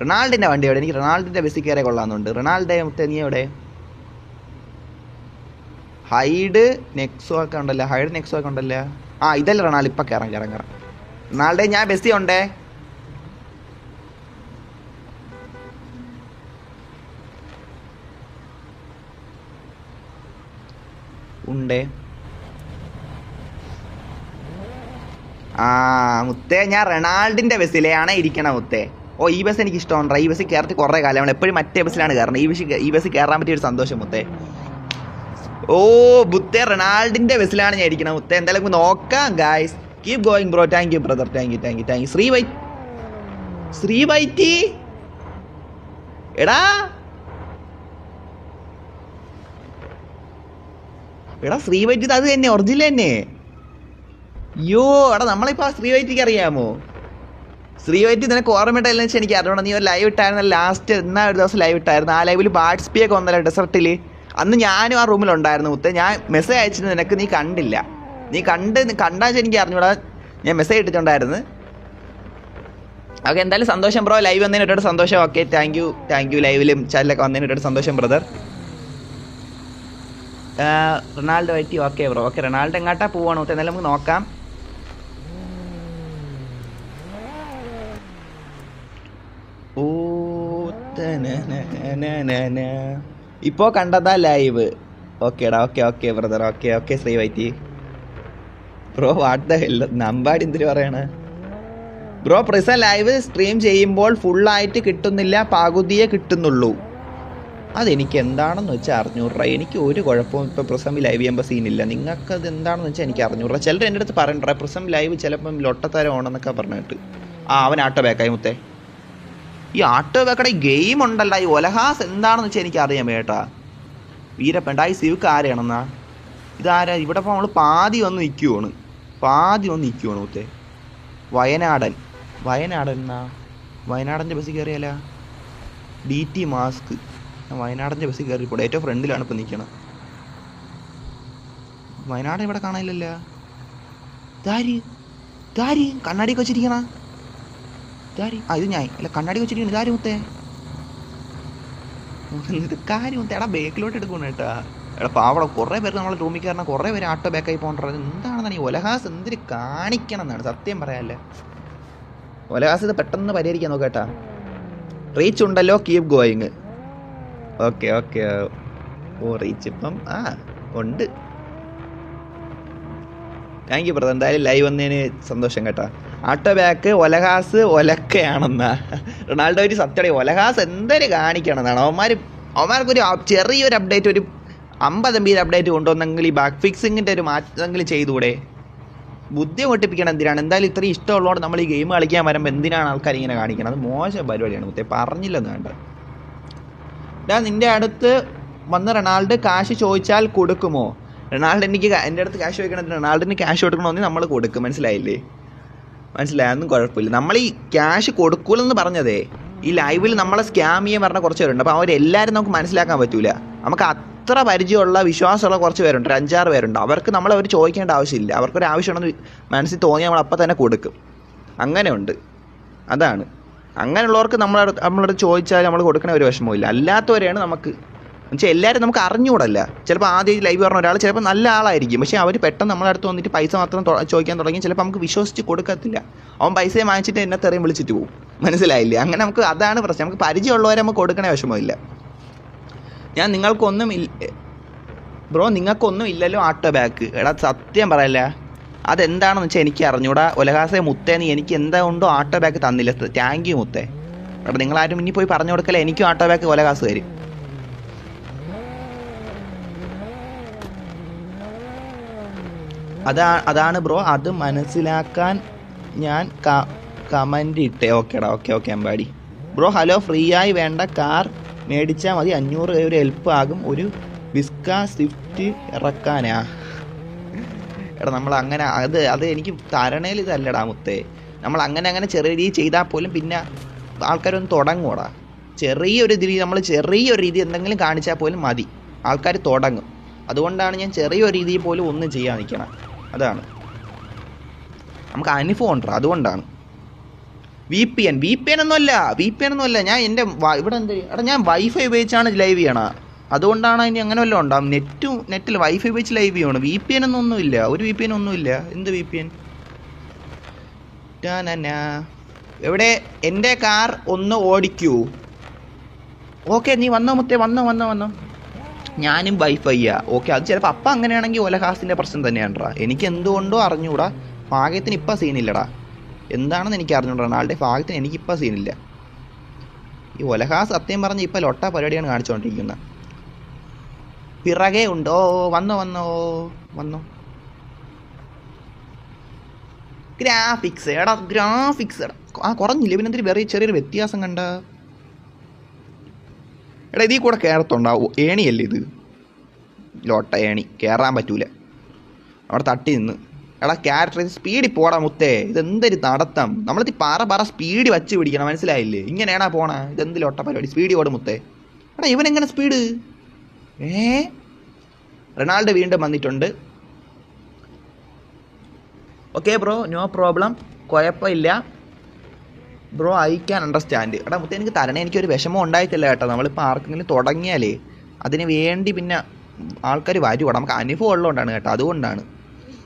റൊണാൾഡിന്റെ വണ്ടി എവിടെ എനിക്ക് റൊണാൾഡിന്റെ ബസ്സിൽ കയറി കൊള്ളാമെന്നുണ്ട്. റൊണാൾഡോ മുത്തേ നീ എവിടെ ഹൈഡ് നെക്സോ ഒക്കെ ഉണ്ടല്ലോ. ഹൈഡ് നെക്സോ ഒക്കെ ഉണ്ടല്ലോ. ആ ഇതല്ല റൊണാൾഡ് ഇപ്പം കയറാം കയറാം കയറാം റൊണാൾഡേ ഞാൻ ബസ്സി ഉണ്ടേ. ഉണ്ടേ. ആ മുത്തേ ഞാൻ റൊണാൾഡിന്റെ ബസ്സിലെയാണ് ഇരിക്കണ മുത്തേ. ഓ ഈ ബസ് എനിക്ക് ഇഷ്ടമാണ് ഈ ബസ്സിൽ കയറിയിട്ട് കുറേ കാലം. നമ്മൾ എപ്പോഴും മറ്റേ ബസ്സിലാണ് കയറുന്നത് ഈ ബസ് ഈ ബസ് കയറാൻ പറ്റിയ ഒരു സന്തോഷം മുത്തേ. ഓ ബുത്തെ റൊണാൾഡിന്റെ ബസ്സിലാണ് ഞാൻ ഇരിക്കുന്നത് മുത്തേ. എന്തായാലും നോക്കാം guys keep going bro thank you brother thank you thank you thank you Sree Y Sree YT എടാ. എടാ ശ്രീ വൈറ്റി അത് തന്നെ ഒറിജിനൽ തന്നെ. അയ്യോ എടാ നമ്മളിപ്പോൾ ശ്രീ വൈറ്റിക്ക് അറിയാമോ? ശ്രീവൈറ്റി നിനക്ക് ഓർമ്മയിട്ടില്ലെന്ന് വെച്ചാൽ എനിക്ക് അറിയണം നീ ഒരു ലൈവ് ഇട്ടായിരുന്നു ലാസ്റ്റ് എന്നാ ഒരു ദിവസം ലൈവ് ഇട്ടായിരുന്നു. ആ ലൈവിൽ ബാറ്റ്സ്പി ഒക്കെ വന്നല്ലോ ഡെസർട്ടിൽ അന്ന് ഞാനും ആ റൂമിലുണ്ടായിരുന്നു മുത്തേ. ഞാൻ മെസ്സേജ് അയച്ചിട്ട് നിനക്ക് നീ കണ്ടില്ല. നീ കണ്ട് കണ്ടാ വെച്ചാൽ എനിക്ക് അറിഞ്ഞൂടാ ഞാൻ മെസ്സേജ് ഇട്ടിട്ടുണ്ടായിരുന്നു. ഓക്കെ എന്തായാലും സന്തോഷം ബ്രോ ലൈവ് വന്നതിന് ഒരുപാട് സന്തോഷം. Okay thank you thank you ലൈവിലും ചാനലൊക്കെ വന്നതിന് ഒരുപാട് സന്തോഷം brother Ronaldo YT okay bro okay Ronaldo എങ്ങാട്ടാ പോവാണ്? മുത്തേ എന്തായാലും നമുക്ക് നോക്കാം ഓ ഇപ്പോ കണ്ടതാ ലൈവ് ഓക്കേടാ okay okay brother okay okay Sree വൈറ്റി bro what നമ്പാടി എന്തിനു പറയണ? ബ്രോ പ്രിസ ലൈവ് സ്ട്രീം ചെയ്യുമ്പോൾ ഫുള്ളായിട്ട് കിട്ടുന്നില്ല പകുതിയെ കിട്ടുന്നുള്ളൂ. അതെനിക്ക് എന്താണെന്ന് വെച്ചാൽ രൂപ എനിക്ക് ഒരു കുഴപ്പവും ഇപ്പോൾ പ്രിസം ലൈവ് ചെയ്യുമ്പോൾ സീനില്ല നിങ്ങൾക്ക് അത് എന്താണെന്ന് വെച്ചാൽ എനിക്ക് അറിഞ്ഞൂറ ചിലർ എന്റെ അടുത്ത് പറയണ്ടേ പ്രസം ലൈവ് ചിലപ്പം ലൊട്ടത്തരം ഓണെന്നൊക്കെ പറഞ്ഞിട്ട്. ആ അവൻ ആട്ടോ ബാക്കായി മുത്തേ. ഈ ആട്ടുവെക്കട ഗെയിം ഉണ്ടല്ല ഈ ഒലഹാസ് എന്താണെന്ന് വെച്ചാൽ എനിക്ക് അറിയാം കേട്ടാ വീരപ്പണ്ട ഈ സിവിക്ക് ആരെയാണെന്നാ? ഇതാരാ? ഇവിടെ ഇപ്പോൾ നമ്മൾ പാതി വന്ന് നിൽക്കുവാണ് പാതി വന്ന് നിൽക്കുവാണ് മുത്തേ. വയനാടൻ. വയനാടൻ എന്നാ? വയനാടന്റെ ബസ്സിൽ കയറിയാല? D T mask. വയനാടന്റെ ബസ്സിൽ പോടെ. ഏറ്റവും ഫ്രണ്ടിലാണ് ഇപ്പോൾ നിൽക്കണം വയനാട് ഇവിടെ കാണാനില്ലല്ലോ. ഇതാര്? കണ്ണാടിയൊക്കെ വെച്ചിരിക്കണ. ഇതാര്? ആ ഇത് ഞാൻ. അല്ല കണ്ണാടി വെച്ചിരിക്കുന്നു. ഇതാര് മുത്തേ? ഇത് കാര്യം മുത്തേ. എടാ ബേക്കിലോട്ട് എടുക്കണം കേട്ടാ. എടാ പാവട കുറേ പേര് നമ്മളെ റൂമിൽ കയറണം. കുറേ പേര് ആട്ടോ ബാക്കായി പോകേണ്ടത് എന്താണെന്നാണ് ഈ ഒലഹാസ് എന്തിന് കാണിക്കണം എന്നാണ് സത്യം പറയാല്ലേ. ഒലഹാസ് ഇത് പെട്ടെന്ന് പരിഹരിക്കാൻ നോക്കേട്ടാ റീച്ച് ഉണ്ടല്ലോ കീപ് ഗോയിങ് ഓക്കെ ഓക്കെ ഓ റീച്ച് ഇപ്പം ആ ഉണ്ട്. താങ്ക് യു ബ്രദർ എന്തായാലും ലൈവ് വന്നതിന് സന്തോഷം കേട്ടോ. ആട്ടോ ബാക്ക് ഒലഹാസ് ഒലക്കയാണെന്നാ. റൊണാൾഡോ ഒരു സത്യടി ഒലഹാസ് എന്തൊരു കാണിക്കണമെന്നാണ്. അവന്മാർ അവന്മാർക്കൊരു ചെറിയൊരു അപ്ഡേറ്റ് ഒരു അമ്പത് എം ബി അപ്ഡേറ്റ് കൊണ്ടുവന്നെങ്കിൽ ഈ ബാക്ക് ഫിക്സിങ്ങിന്റെ ഒരു മാറ്റമെങ്കിലും ചെയ്തുകൂടെ ബുദ്ധി പൊട്ടിപ്പിക്കണം എന്തിനാണ്? എന്തായാലും ഇത്രയും ഇഷ്ടമുള്ളതുകൊണ്ട് നമ്മൾ ഈ ഗെയിം കളിക്കാൻ വരുമ്പോൾ എന്തിനാണ് ആൾക്കാർ ഇങ്ങനെ കാണിക്കുന്നത് അത് മോശം പരിപാടിയാണ് മുത്തേ. പറഞ്ഞില്ലെന്ന് വേണ്ട. ഡാ നിന്റെ അടുത്ത് വന്ന് റൊണാൾഡ് കാശ് ചോദിച്ചാൽ കൊടുക്കുമോ? റൊണാൾഡ് എനിക്ക് എന്റെ അടുത്ത് ക്യാഷ് ചോദിക്കണം റൊണാൾഡിന് ക്യാഷ് കൊടുക്കണമെന്ന് നമ്മൾ കൊടുക്കും മനസ്സിലായില്ലേ? മനസ്സിലായി? അതൊന്നും കുഴപ്പമില്ല. നമ്മൾ ഈ ക്യാഷ് കൊടുക്കൂലെന്ന് പറഞ്ഞതേ ഈ ലൈവിൽ നമ്മളെ സ്കാം ചെയ്യാൻ പറഞ്ഞ കുറച്ച് പേരുണ്ട് അപ്പോൾ അവരെല്ലാവരും നമുക്ക് മനസ്സിലാക്കാൻ പറ്റൂല. നമുക്ക് അത്ര പരിചയമുള്ള വിശ്വാസമുള്ള കുറച്ച് പേരുണ്ട് ഒരു അഞ്ചാറ് പേരുണ്ട്. അവർക്ക് നമ്മൾ അവർ ചോദിക്കേണ്ട ആവശ്യമില്ല. അവർക്കൊരു ആവശ്യമുണ്ടെന്ന് മനസ്സിൽ തോന്നി നമ്മൾ അപ്പം തന്നെ കൊടുക്കും. അങ്ങനെയുണ്ട്. അതാണ്. അങ്ങനെയുള്ളവർക്ക് നമ്മളെ നമ്മളടുത്ത് ചോദിച്ചാൽ നമ്മൾ കൊടുക്കണ ഒരു വിഷമമില്ല അല്ലാത്തവരെയാണ് നമുക്ക് എന്നുവെച്ചാൽ എല്ലാവരും നമുക്ക് അറിഞ്ഞുകൂടല്ല. ചിലപ്പോൾ ആദ്യം ലൈവ് പറഞ്ഞ ഒരാൾ ചിലപ്പോൾ നല്ല ആളായിരിക്കും. പക്ഷേ അവർ പെട്ടെന്ന് നമ്മളെ അടുത്ത് വന്നിട്ട് പൈസ മാത്രം ചോദിക്കാൻ തുടങ്ങി ചിലപ്പോൾ നമുക്ക് വിശ്വസിച്ച് കൊടുക്കത്തില്ല. അവൻ പൈസ വാങ്ങിച്ചിട്ട് എന്നെ തെറിയും വിളിച്ചിട്ട് പോകും മനസ്സിലായില്ലേ? അങ്ങനെ നമുക്ക് അതാണ് പ്രശ്നം. നമുക്ക് പരിചയമുള്ളവരെ നമുക്ക് കൊടുക്കണ വിഷമമില്ല. ഞാൻ നിങ്ങൾക്കൊന്നും ഇല്ല ബ്രോ നിങ്ങൾക്കൊന്നും ഇല്ലല്ലോ ആട്ടോ ബാക്ക് എടാ സത്യം പറയല്ല. അതെന്താണെന്ന് വെച്ചാൽ എനിക്ക് അറിഞ്ഞൂടാ. ഒലഹാസെ മുത്തേന്ന് എനിക്ക് എന്താ കൊണ്ടോ ആട്ടോ ബാക്ക് തന്നില്ല. താങ്ക് യു മുത്തേ. അപ്പം നിങ്ങളാരും ഇനി പോയി പറഞ്ഞു കൊടുക്കല്ലേ എനിക്കും ആട്ടോ ബാക്ക് ഒലഹാസ് തരും അതാ അതാണ് ബ്രോ. അത് മനസ്സിലാക്കാൻ ഞാൻ കമന്റ് ഇട്ടേ. ഓക്കേടാ okay okay Ambadi. Bro hello free ആയി വേണ്ട കാർ മേടിച്ചാൽ മതി. അഞ്ഞൂറ് ഒരു ഹെൽപ്പ് ആകും. ഒരു വിസ്ക സ്വിഫ്റ്റ് ഇറക്കാനാ. എടാ നമ്മൾ അങ്ങനെ അത് അത് എനിക്ക് തരണേൽ ഇതല്ലടാ മുത്തേ. നമ്മൾ അങ്ങനെ അങ്ങനെ ചെറിയ രീതി ചെയ്താൽ പോലും പിന്നെ ആൾക്കാരൊന്നും തുടങ്ങൂടാ ചെറിയൊരു രീതി നമ്മൾ ചെറിയൊരു രീതി എന്തെങ്കിലും കാണിച്ചാൽ പോലും മതി. ആൾക്കാർ തുടങ്ങും. അതുകൊണ്ടാണ് ഞാൻ ചെറിയൊരു രീതിയിൽ പോലും ഒന്നും ചെയ്യാൻ അതാണ്. നമുക്ക് അനുഭവം ഉണ്ടോ അതുകൊണ്ടാണ്. V P N V P N ഒന്നുമല്ല വി പി എൻ ഒന്നുമല്ല. ഞാൻ എന്റെ ഇവിടെ എന്ത് എടാ ഞാൻ വൈഫൈ ഉപയോഗിച്ചാണ് ലൈവ് ചെയ്യണം. അതുകൊണ്ടാണ് ഇനി അങ്ങനെ വല്ലതും ഉണ്ടാവും. നെറ്റും നെറ്റിൽ വൈഫൈ ഉപയോഗിച്ച് ലൈവ് ചെയ്യണം. വി പി എൻ ഒന്നും ഒന്നുമില്ല. ഒരു വി പി എൻ ഒന്നുമില്ല. എന്ത് വി പി എൻ എവിടെ? എന്റെ കാർ ഒന്ന് ഓടിക്കൂ. ഓക്കെ നീ വന്നോ മുത്തേ വന്നോ വന്നോ വന്നോ. ഞാനും വൈഫൈയാ ഓക്കെ അത് ചിലപ്പോൾ അപ്പം അങ്ങനെയാണെങ്കിൽ ഒലഹാസിന്റെ പ്രശ്നം തന്നെയാണ്ടാ എനിക്ക് എന്തുകൊണ്ടോ അറിഞ്ഞൂടാ. ഭാഗ്യത്തിന് ഇപ്പം സീനില്ലടാ എന്താണെന്ന് എനിക്ക് അറിഞ്ഞൂടാ. ആളുടെ ഭാഗ്യത്തിന് എനിക്കിപ്പോൾ സീനില്ല ഈ ഒലഹാസ് സത്യം പറഞ്ഞ് ഇപ്പം ലൊട്ട പരിപാടിയാണ് കാണിച്ചുകൊണ്ടിരിക്കുന്നത് പിറകെ ഉണ്ടോ? വന്നോ വന്നോ? വന്നോ? ഗ്രാഫിക്സ് എടാ ഗ്രാഫിക്സ് എടാ. ആ കുറഞ്ഞില്ല? പിന്നെ എന്തൊരു ചെറിയൊരു വ്യത്യാസം കണ്ട? എടാ ഇതിൽ കൂടെ കയറത്തുണ്ടാവും ഏണിയല്ലേ ഇത്? ലോട്ട ഏണി. കയറാൻ പറ്റൂല. അവിടെ തട്ടി നിന്ന്. എടാ ക്യാരക്ടർ സ്പീഡിൽ പോടാ മുത്തേ. ഇതെന്തൊരു നടത്തം. നമ്മളിത് പാറ പാറ സ്പീഡ് വച്ച് പിടിക്കണം മനസ്സിലായില്ലേ? ഇങ്ങനെയാണാ പോണ. ഇതെന്ത് ലോട്ട പരിപാടി? സ്പീഡ് ഓടും മുത്തേ. എടാ ഇവൻ എങ്ങനെ സ്പീഡ് ഏ? റൊണാൾഡോ വീണ്ടും വന്നിട്ടുണ്ട്. ഓക്കെ ബ്രോ നോ പ്രോബ്ലം കുഴപ്പമില്ല. ബ്രോ ഐ ക്യാൻ അണ്ടർസ്റ്റാൻഡ് എടാ മുത്തേ എനിക്ക് തരണേ എനിക്കൊരു വിഷമം ഉണ്ടായിട്ടില്ല കേട്ടോ. നമ്മളിപ്പോൾ ആർക്കെങ്കിലും തുടങ്ങിയാലേ അതിന് വേണ്ടി പിന്നെ ആൾക്കാർ വരും. നമുക്ക് അനുഭവം ഉള്ളതുകൊണ്ടാണ് കേട്ടോ. അതുകൊണ്ടാണ്.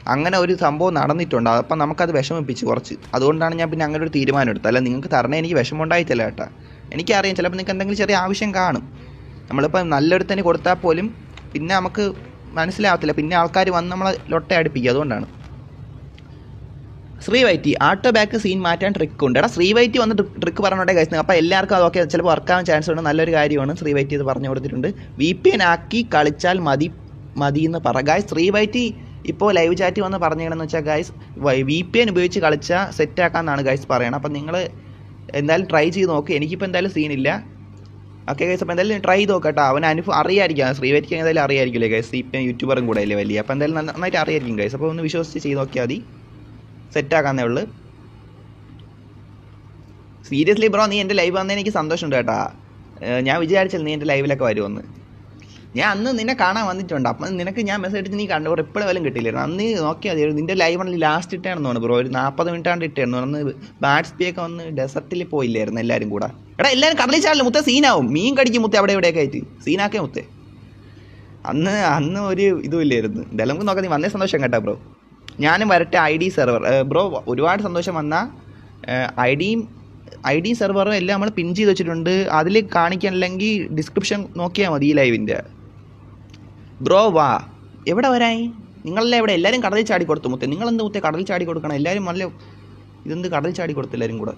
അങ്ങനെ ഒരു സംഭവം നടന്നിട്ടുണ്ട്. അപ്പം നമുക്കത് വിഷമിപ്പിച്ച് കുറച്ച്. അതുകൊണ്ടാണ് ഞാൻ പിന്നെ അങ്ങനെ ഒരു തീരുമാനം എടുത്തത്. അല്ല നിങ്ങൾക്ക് തരണേ എനിക്ക് വിഷമം ഉണ്ടായിട്ടില്ല കേട്ടോ. എനിക്കറിയാം ചിലപ്പോൾ നിങ്ങൾക്ക് എന്തെങ്കിലും ചെറിയ ആവശ്യം കാണും. നമ്മളിപ്പോൾ നല്ലൊരുത്തന്നെ കൊടുത്താൽ പോലും പിന്നെ നമുക്ക് മനസ്സിലാവത്തില്ല. പിന്നെ ആൾക്കാർ വന്ന് നമ്മളെ ലൊട്ട അടുപ്പിക്കും അതുകൊണ്ടാണ്. ശ്രീ വൈറ്റി ആട്ടോ ബാക്ക് സീൻ മാറ്റാൻ ട്രിക്ക് ഉണ്ട്. എടാ ശ്രീ വൈറ്റി വന്ന് ട്രിക്ക് പറഞ്ഞോട്ടെ കഴിച്ചു അപ്പോൾ എല്ലാവർക്കും അതൊക്കെ ചിലപ്പോൾ വർക്കാവാൻ ചാൻസ് ഉണ്ട്. നല്ലൊരു കാര്യമാണ് ശ്രീ വൈറ്റി ഇത് പറഞ്ഞു കൊടുത്തിട്ടുണ്ട്. വി പി എൻ ആക്കി കളിച്ചാൽ മതി മതി എന്ന് പറ. ഗായ്സ് ശ്രീ വൈറ്റി ഇപ്പോൾ ലൈവ് ചാറ്റ് വന്ന് പറഞ്ഞേണെന്ന് വെച്ചാൽ ഗായ്സ് വി പി എൻ ഉപയോഗിച്ച് കളിച്ചാൽ സെറ്റ് ആക്കാമെന്നാണ് ഗായ്സ് പറയണത്. അപ്പം നിങ്ങൾ എന്തായാലും ട്രൈ ചെയ്ത് നോക്ക്. എനിക്കിപ്പോൾ എന്തായാലും സീനില്ല ഓക്കെ ഗൈസ് അപ്പോൾ എന്തായാലും ട്രൈ ചെയ്ത് നോക്കട്ടോ അവൻ അനുഭവം അറിയായിരിക്കും. ശ്രീവറ്റിക്ക് എന്തായാലും അറിയായിരിക്കില്ലേ ഗൈസ് ഇപ്പം യൂട്യൂബറും കൂടെ അല്ലേ വലിയ? അപ്പോൾ എന്തായാലും നന്നായിട്ട് അറിയായിരിക്കും ഗൈസ് അപ്പോൾ ഒന്ന് വിശ്വസിച്ച് ചെയ്ത് നോക്കിയാൽ മതി. സെറ്റാക്കാന്നേ ഉള്ളു. സീരിയസ്ലി ബ്രോ നീ എന്റെ ലൈവ് വന്നതിന് എനിക്ക് സന്തോഷമുണ്ട് കേട്ടാ. ഞാൻ വിചാരിച്ചില്ല നീ എന്റെ ലൈവിലൊക്കെ വരുമെന്ന് ഞാൻ അന്ന് നിന്നെ കാണാൻ വന്നിട്ടുണ്ട്. അപ്പം നിനക്ക് ഞാൻ മെസ്സേജ് അടിച്ച് നീ കണ്ടു. റിപ്ലൈ പോലും കിട്ടിയില്ലായിരുന്നു അന്ന് നോക്കിയാൽ മതി. നിന്റെ ലൈവ് ആണെങ്കിൽ ലാസ്റ്റ് ഇട്ടാണെന്ന് തോന്നുന്നു ബ്രോ ഒരു നാൽപ്പത് മിനിറ്റ് ആണ്ട് ഇട്ടായിരുന്നു അന്ന് ബാറ്റ്സ്പിയൊക്കെ വന്ന് ഡെസർട്ടിൽ പോയില്ലായിരുന്നു എല്ലാവരും കൂടെ. എടാ എല്ലാവരും കടലിൽ ചാടില്ല? മുത്തേ സീനാവും മീൻ കടിക്കും മുത്തേ അവിടെ ഇവിടെയൊക്കെ ആയിട്ട്. സീനാക്കേ മുത്തേ. അന്ന് അന്ന് ഒരു ഇതുമില്ലായിരുന്നു ഇല്ലായിരുന്നു. എന്തായാലും നമുക്ക് നോക്കാം നീ വന്നേ സന്തോഷം കേട്ടോ ബ്രോ ഞാനും വരട്ടെ ഐ ഡി സെർവർ ബ്രോ ഒരുപാട് സന്തോഷം വന്ന. ഐ ഡിയും ഐ ഡി സെർവറും എല്ലാം നമ്മൾ പിൻ ചെയ്ത് വെച്ചിട്ടുണ്ട്. അതിൽ കാണിക്കാനില്ലെങ്കിൽ ഡിസ്ക്രിപ്ഷൻ നോക്കിയാൽ മതി ഈ ലൈവിന്റെ. ബ്രോ വാ. എവിടെ വരായി? നിങ്ങളെല്ലാം എവിടെ? എല്ലാവരും കടലിൽ ചാടി കൊടുത്തു മുത്തേ. നിങ്ങളെന്ത് മുത്തേ? കടലിൽ ചാടി കൊടുക്കണം. എല്ലാവരും നല്ല ഇതെന്ത് കടലിൽ ചാടി കൊടുത്തു എല്ലാവരും കൂടെ?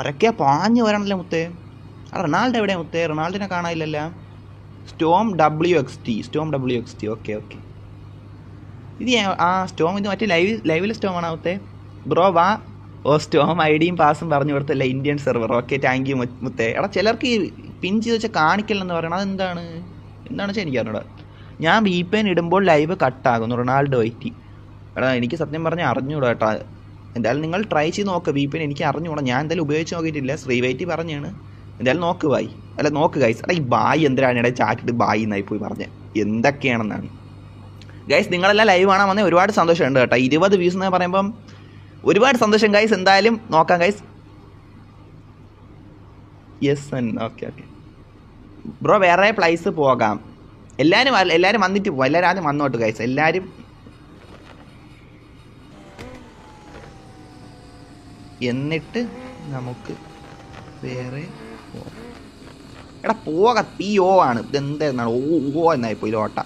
ആരൊക്കെയാ പാഞ്ഞ് വരണല്ലേ മുത്തേ? ആ റൊണാൾഡോ എവിടെയാണ് മുത്തേ? റൊണാൾഡിനെ കാണാനില്ലല്ലോ. Storm W X T. Storm W X T. Okay okay. ഇത് ആ സ്റ്റോം ഇത് മറ്റേ ലൈവ് ലൈവിലെ സ്റ്റോം ആണ് മുത്തേ ബ്രോ വാ. ഓ സ്റ്റോം ഐ ഡിയും പാസും പറഞ്ഞു കൊടുത്തല്ലേ Indian server. Okay thank you മുത്തേ. എടാ ചിലർക്ക് പിൻ ചെയ്ത് വെച്ചാൽ കാണിക്കില്ലെന്ന് പറയണം അതെന്താണ്? എന്താണെന്ന് വെച്ചാൽ എനിക്ക് അറിഞ്ഞൂടാ. ഞാൻ വി പി എൻ ഇടുമ്പോൾ ലൈവ് കട്ടാകുന്നു റൊണാൾഡോ ഐറ്റി എടാ എനിക്ക് സത്യം പറഞ്ഞാൽ അറിഞ്ഞൂടാ കേട്ടോ. എന്തായാലും നിങ്ങൾ ട്രൈ ചെയ്ത് നോക്ക് വി പി എൻ എനിക്ക് അറിഞ്ഞുകൂടാ ഞാൻ എന്തായാലും ഉപയോഗിച്ച് നോക്കിയിട്ടില്ല. ശ്രീവൈറ്റി പറഞ്ഞാണ്. എന്തായാലും നോക്ക് ബായി അല്ല നോക്ക് ഗൈസ് എടാ ഈ ബായി എന്തിനാണ്? ഇടയിൽ ചാറ്റിട്ട് ബായി എന്നായി പോയി പറഞ്ഞത് എന്തൊക്കെയാണെന്നാണ്? ഗൈസ് നിങ്ങളെല്ലാം ലൈവ് കാണാൻ വന്നേ ഒരുപാട് സന്തോഷമുണ്ട് കേട്ടോ. ഇരുപത് വ്യൂസ് എന്ന് പറയുമ്പം ഒരുപാട് സന്തോഷം ഗൈസ് എന്തായാലും നോക്കാം guys yes okay okay bro വേറെ പ്ലേസ് പോകാം. എല്ലാവരും വര- എല്ലാവരും വന്നിട്ട് പോവാം എല്ലാവരും ആദ്യം വന്നോട്ട് ഗൈസ് എല്ലാവരും എന്നിട്ട് നമുക്ക് വേറെ പോകാം. എടാ പോക. പി ഓ ആണ്. ഇതെന്തായിരുന്നാണ് ഓ ഓ എന്നായി പോയി ലോട്ട.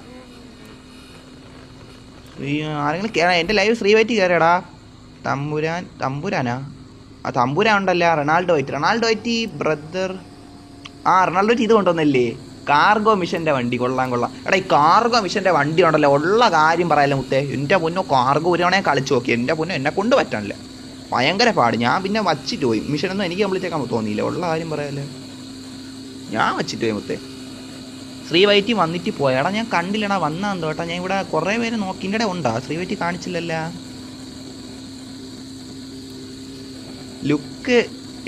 ആരെങ്കിലും കയറാ എന്റെ ലൈവ് ശ്രീ വൈറ്റ് കയറിയടാ തമ്പുരാൻ തമ്പുരാനാ? ആ തമ്പുരാൻ ഉണ്ടല്ല Ronaldo white. Ronaldo white brother ആ റൊണാൾഡോ വൈറ്റ് ഇത് കൊണ്ടുവന്നല്ലേ? കാർഗോ മിഷന്റെ വണ്ടി. കൊള്ളാം കൊള്ളാം. എടാ ഈ കാർഗോ മിഷന്റെ വണ്ടി ഉണ്ടല്ലോ. ഉള്ള കാര്യം പറയാലോ മുത്തേ. എന്റെ പൊന്നോ കാർഗോ ഒരു തവണ കളിച്ചു നോക്കി. എന്റെ പൊന്നോ എന്നെ കൊണ്ട് പറ്റാനില്ല. ഭയങ്കര പാട്. ഞാൻ പിന്നെ വച്ചിട്ട് പോയി. മിഷനൊന്നും എനിക്ക് കംപ്ലീറ്റ് ആക്കാൻ തോന്നിയില്ല. ഉള്ള കാര്യം പറയാലോ. ഞാൻ വച്ചിട്ട് പോയി മുത്തേ. ശ്രീ വൈറ്റി വന്നിട്ട് പോയാടാ ഞാൻ കണ്ടില്ലടാ വന്നാന്ന് തോട്ടാ ഞാൻ ഇവിടെ കുറേ പേര് നോക്കി. എന്റെ ഉണ്ടാ? ശ്രീ വൈറ്റി കാണിച്ചില്ലല്ല. ലുക്ക്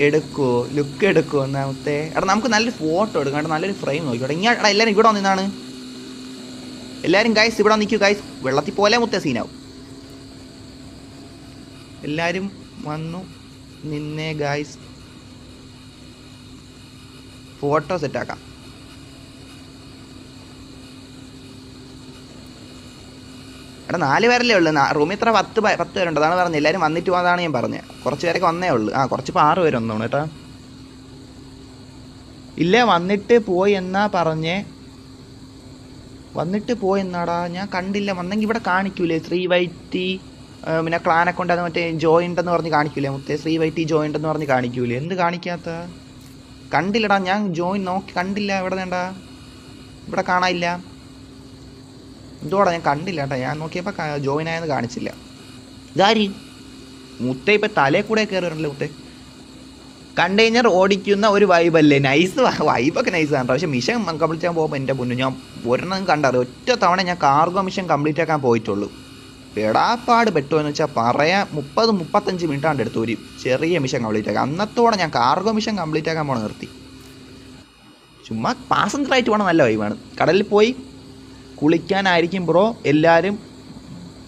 എടുക്കോ. ലുക്ക് എടുക്കോ ഒന്നാമത്തെ. എടാ നമുക്ക് നല്ലൊരു ഫോട്ടോ എടുക്കാം കേട്ടോ. നല്ലൊരു ഫ്രെയിം നോക്കിയോട്ടെ ഇങ്ങനെ എടാ എല്ലാവരും ഇവിടെ വന്നിന്നാണ് എല്ലാവരും ഗൈസ് ഇവിടെ നിൽക്കൂ ഗൈസ് വെള്ളത്തിൽ പോലെ മുത്ത സീനാവും എല്ലാവരും വന്നു നിന്നെ ഗായ്സ് ഫോട്ടോ സെറ്റാക്കാം എടാ നാല് പേരല്ലേ ഉള്ളു. റൂമിൽ ഇത്ര പത്ത് പത്ത് പേരുണ്ട്. അതാണ് പറഞ്ഞത്. എല്ലാവരും വന്നിട്ട് പോകാതാണ് ഞാൻ പറഞ്ഞത്. കുറച്ച് പേരൊക്കെ വന്നേ ഉള്ളൂ. ആ കുറച്ച് ആറ് പേരൊന്നാണ് കേട്ടോ. ഇല്ല വന്നിട്ട് പോയി എന്നാ പറഞ്ഞേ? വന്നിട്ട് പോയി എന്നാടാ? ഞാൻ കണ്ടില്ല. വന്നെങ്കിൽ ഇവിടെ കാണിക്കൂലേ? ശ്രീ വൈറ്റി പിന്നെ ക്ലാൻ അക്കൗണ്ട് അത് മറ്റേ ജോയിന്റ് എന്ന് പറഞ്ഞ് കാണിക്കൂലേ? മുത്തേ ശ്രീ വൈറ്റി ജോയിന്റ് എന്ന് പറഞ്ഞ് കാണിക്കൂലേ? എന്ത് കാണിക്കാത്ത? കണ്ടില്ലടാ ഞാൻ ജോയിൻ നോക്കി കണ്ടില്ല. ഇവിടെ വേണ്ട ഇവിടെ കാണാനില്ല. എന്തുവാടാ ഞാൻ കണ്ടില്ല കേട്ടോ ഞാൻ നോക്കിയപ്പോൾ ജോയിൻ ആയെന്ന് കാണിച്ചില്ല. ഇതാരി? മുത്തേ ഇപ്പം തലേ കൂടെ കയറി വരണല്ലോ മുത്തേ? കണ്ടെയ്നർ ഓടിക്കുന്ന ഒരു വൈബല്ലേ നൈസ് വൈബൊക്കെ നൈസ് ആണ്. പക്ഷേ മിഷൻ കംപ്ലീറ്റ് ചെയ്യാൻ പോകുമ്പോൾ എന്റെ പൊന്നു ഞാൻ ഒരെണ്ണം കണ്ടറിയാം ഒറ്റ തവണ ഞാൻ കാർഗോ മിഷൻ കംപ്ലീറ്റ് ആക്കാൻ പോയിട്ടുള്ളൂ. പെടാപ്പാട് പെട്ടുവെന്ന് വെച്ചാൽ പറയാൻ മുപ്പത് മുപ്പത്തഞ്ച് മിനിറ്റ് ആണ് എടുത്തു ഒരു ചെറിയ മിഷൻ കംപ്ലീറ്റ് ആക്കാം അന്നത്തോടെ ഞാൻ കാർഗോ മിഷൻ കംപ്ലീറ്റ് ആക്കാൻ പോണ നിർത്തി. ചുമ്മാ പാസഞ്ചറായിട്ട് പോകണം നല്ല വൈബാണ് കടലിൽ പോയി കുളിക്കാനായിരിക്കും ബ്രോ. എല്ലാവരും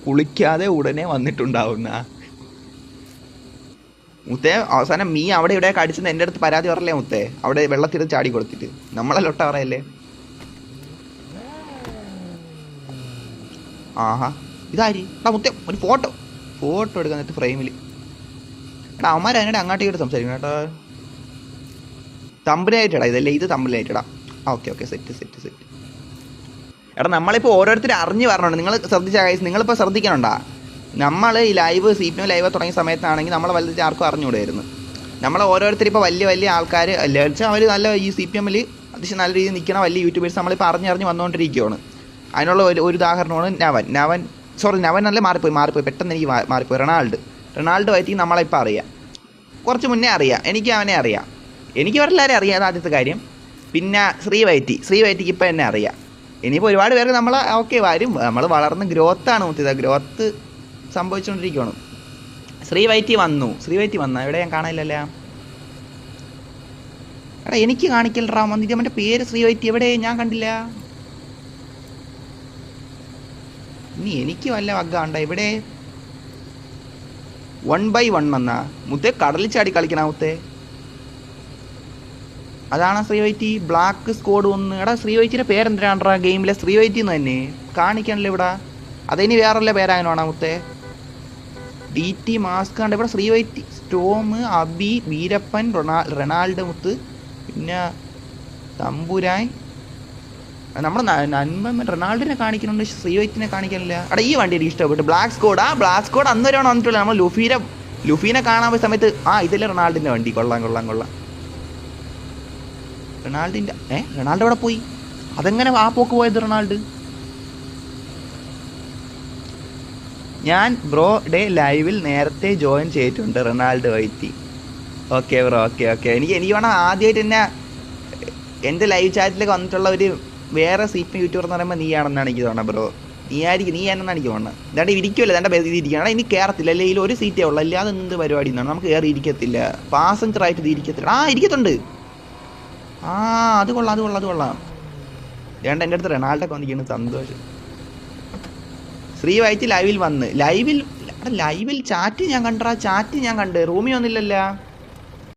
കുളിക്കാതെ ഉടനെ വന്നിട്ടുണ്ടാവുന്ന. മുത്തേ അവസാനം മീ അവിടെ ഇവിടെ കടിച്ചെന്ന് എന്റെ അടുത്ത് പരാതി പറയല്ലേ മുത്തേ? അവിടെ വെള്ളത്തിൽ ചാടി കൊടുത്തിട്ട്. നമ്മളെ ലൊട്ട പറയല്ലേ? ആഹാ. ഇതാരി? മുത്തേ ഒരു ഫോട്ടോ. ഫോട്ടോ എടുക്കാൻ നേരത്തെ ഫ്രെയിമിൽ എടാ അവന്മാർ അതിനിടെ അങ്ങോട്ടേക്ക് എടുത്ത് സംസാരിക്കണം കേട്ടോ. തമ്പിലായിട്ടടാ ഇതല്ലേ ഇത് തമ്പിലായിട്ടടാ okay okay set set set. എടാ നമ്മളിപ്പോൾ ഓരോരുത്തർ അറിഞ്ഞ് പറഞ്ഞുണ്ട് നിങ്ങൾ ശ്രദ്ധിച്ച കാര്യം നിങ്ങളിപ്പോൾ ശ്രദ്ധിക്കണുണ്ടാ. നമ്മൾ ഈ ലൈവ് സി പി ലൈവ് തുടങ്ങിയ സമയത്താണെങ്കിൽ നമ്മളെ വലുത് ആർക്കും അറിഞ്ഞുകൂടായിരുന്നു. നമ്മൾ ഓരോരുത്തർ ഇപ്പോൾ വലിയ വലിയ ആൾക്കാർ വെച്ചാൽ അവർ നല്ല ഈ സി പി എമ്മിൽ അത്യാവശ്യം നല്ല രീതിയിൽ നിൽക്കുന്ന വലിയ യൂട്യൂബേഴ്സ് നമ്മളിപ്പോൾ അറിഞ്ഞറിഞ്ഞ് വന്നുകൊണ്ടിരിക്കുകയാണ് അതിനുള്ള ഒരു ഒരു ഉദാഹരണമാണ് നവൻ. നവൻ സോറി നവൻ നല്ല മാറിപ്പോയി മാറിപ്പോയി. പെട്ടെന്ന് എനിക്ക് മാറിപ്പോയി. റൊണാൾഡ്. റൊണാൾഡ് പറ്റി നമ്മളിപ്പോൾ അറിയാം. കുറച്ച് മുന്നേ അറിയാം. എനിക്ക് അവനെ അറിയാം. എനിക്ക് അവരെല്ലാവരും അറിയാം. അത് ആദ്യത്തെ കാര്യം. പിന്നെ ശ്രീ വൈറ്റി ശ്രീ വൈറ്റിക്ക് ഇപ്പം എന്നെ അറിയാം. ഇനിയിപ്പോൾ ഒരുപാട് പേർക്ക് നമ്മൾ ഓക്കെ വരും. നമ്മൾ വളർന്ന് ഗ്രോത്താണ് മുത്തിയത് ഗ്രോത്ത് സംഭവിച്ചുകൊണ്ടിരിക്കുകയാണ് ശ്രീ വൈറ്റി വന്നു. ശ്രീ വൈറ്റി വന്ന? എവിടെ ഞാൻ കാണാനില്ലല്ലോ? എടാ എനിക്ക് കാണിക്കലറാ വന്നിട്ട് അവന്റെ പേര് ശ്രീ വൈറ്റി. എവിടെ? ഞാൻ കണ്ടില്ല. ഇനി എനിക്ക് വല്ല വഗ്ഗ ഉണ്ടോ? ഇവിടെ വൺ ബൈ വൺ വന്നാ? മുത്തേ കടലിൽ ചാടി കളിക്കണ മുത്തേ. അതാണ് ശ്രീവൈറ്റി ബ്ലാക്ക് സ്കോഡ് ഒന്ന്. എടാ ശ്രീവൈറ്റിയുടെ പേരെന്തിനാണ്ടാ ഗെയിമിലെ ശ്രീവൈറ്റി എന്ന് തന്നെ. കാണിക്കണല്ലോ ഇവിടെ. അതിനി വേറല്ല പേരാകാനാണോ മുത്തേ? ഡി ടി മാസ്ക് ഉണ്ട് ഇവിടെ ശ്രീവൈറ്റി സ്റ്റോം അബി വീരപ്പൻ റൊണാ റൊണാൾഡ് മുത്ത്. പിന്നെ തമ്പുരാൻ നമ്മുടെ നന്മ റൊണാൾഡിനെ കാണിക്കുന്നുണ്ട് ശ്രീവൈറ്റിനെ കാണിക്കാനില്ല എടാ ഈ വണ്ടി എനിക്ക് ഇഷ്ടപ്പെട്ടു. ബ്ലാക്ക് സ്കോഡ് ആ ബ്ലാക്ക് സ്കോഡ് അന്ന് വരെയാണ് വന്നിട്ടുള്ളത് നമ്മൾ ലുഫീനെ ലുഫീനെ കാണാൻ പോയ സമയത്ത് ആ ഇതിലെ റൊണാൾഡിന്റെ വണ്ടി. കൊള്ളാം കൊള്ളാം കൊള്ളാം. റൊണാൾഡിന്റെ ഏ റൊണാൾഡോ അവിടെ പോയി? അതെങ്ങനെ ആ പോക്ക് പോയത് റൊണാൾഡ്? ഞാൻ ബ്രോ ഡേ ലൈവിൽ നേരത്തെ ജോയിൻ ചെയ്തിട്ടുണ്ട് റൊണാൾഡ് വൈറ്റി ഓക്കെ ബ്രോ ഓക്കെ ഓക്കെ. എനിക്ക് എനിക്ക് വേണം ആദ്യമായിട്ട് തന്നെ എന്റെ ലൈവ് ചാറ്റിലേക്ക് വന്നിട്ടുള്ള ഒരു വേറെ സി പി യൂട്യൂബർ എന്ന് പറയുമ്പോൾ നീയാണെന്നാണ് എനിക്ക് തോന്നുന്നത് ബ്രോ. നീ ആയിരിക്കും നീ ആണെന്നാണ് എനിക്ക് തോന്നുന്നത്. ഇതാണ്ട് ഇരിക്കുമല്ലോ എന്റെ ബേസ് ഇരിക്കണം. ഇനി കയറത്തില്ല അല്ലെങ്കിൽ ഒരു സീറ്റേ ഉള്ളൂ. അല്ലാതെ എന്ത് പരിപാടി എന്നാണ്. നമുക്ക് കയറി ഇരിക്കത്തില്ല. പാസഞ്ചർ ആയിട്ട് ഇത് ഇരിക്കത്തില്ല. ആ ഇരിക്കത്തുണ്ട്. ആ അത് കൊള്ളാം അത് കൊള്ളാം അത് കൊള്ളാം. വേണ്ട എന്റെ അടുത്ത് റൊണാൾഡൊക്കെ വന്നിരിക്കുന്നു സന്തോഷം. ശ്രീ വൈറ്റ് ലൈവിൽ വന്ന്. ലൈവിൽ ലൈവിൽ ചാറ്റ് ഞാൻ കണ്ടാ ചാറ്റ് ഞാൻ കണ്ട്. റൂമിൽ വന്നില്ലല്ലോ.